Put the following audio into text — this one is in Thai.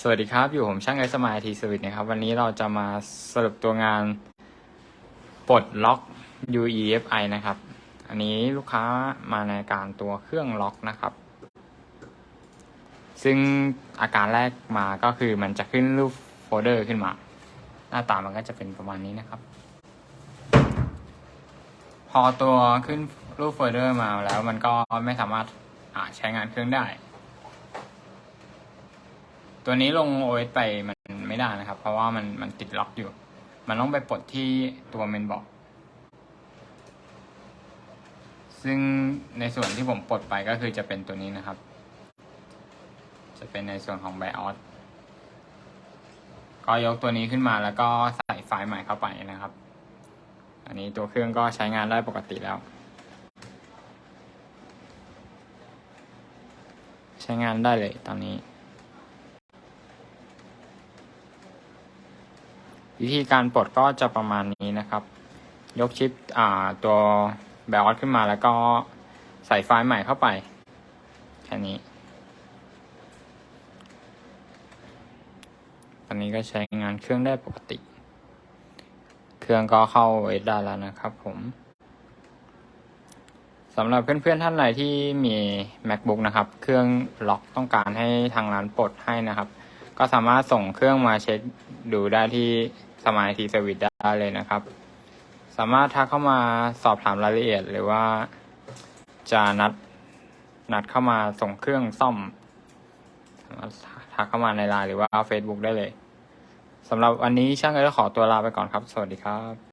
สวัสดีครับ อยู่ผมช่างไอสมายทีสวิตนะครับ วันนี้เราจะมาสรุปตัวงานปลดล็อก UEFI นะครับ อันนี้ลูกค้ามาในการตัวเครื่องล็อกนะครับ ซึ่งอาการแรกมาก็คือมันจะขึ้นรูปโฟลเดอร์ขึ้นมา หน้าตามันก็จะเป็นประมาณนี้นะครับ พอตัวขึ้นรูปโฟลเดอร์มาแล้วมันก็ไม่สามารถใช้งานเครื่องได้ ตัวนี้ลง OS ไปมันไม่ได้นะครับ เพราะว่ามันมันติดล็อกอยู่ มันต้องไปปลดที่ตัวเมนบอก ซึ่งในส่วนที่ผมปลดไปก็คือจะเป็นตัวนี้นะครับ จะเป็นในส่วนของ BIOS ก็ยกตัวนี้ขึ้นมาแล้วก็ใส่ไฟล์ใหม่เข้าไปนะครับ อันนี้ตัวเครื่องก็ใช้งานได้ปกติแล้ว ใช้งานได้เลยตอนนี้ วิธีการปลดก็จะประมาณนี้นะครับ ยกชิปตัวแบลอขึ้นมาแล้วก็ใส่ไฟล์ใหม่เข้าไป แค่นี้ ตอนนี้ก็ใช้งานเครื่องได้ปกติ เครื่องก็เข้าเวทได้แล้วนะครับผมสำหรับเพื่อนๆท่านไหนที่มี macbook นะครับ เครื่องล็อกต้องการให้ทางร้านปลดให้นะครับ ก็สามารถส่งเครื่องมาเช็คดูได้ที่ สมายทีเซอร์วิสได้เลยนะครับ สามารถทักเข้ามาสอบถามรายละเอียด หรือว่าจะนัดนัดเข้ามาส่งเครื่องซ่อมสามารถทักเข้ามาในไลน์หรือว่า Facebook ได้เลยสำหรับวันนี้ช่างก็ขอตัวลาไปก่อนครับ สวัสดีครับ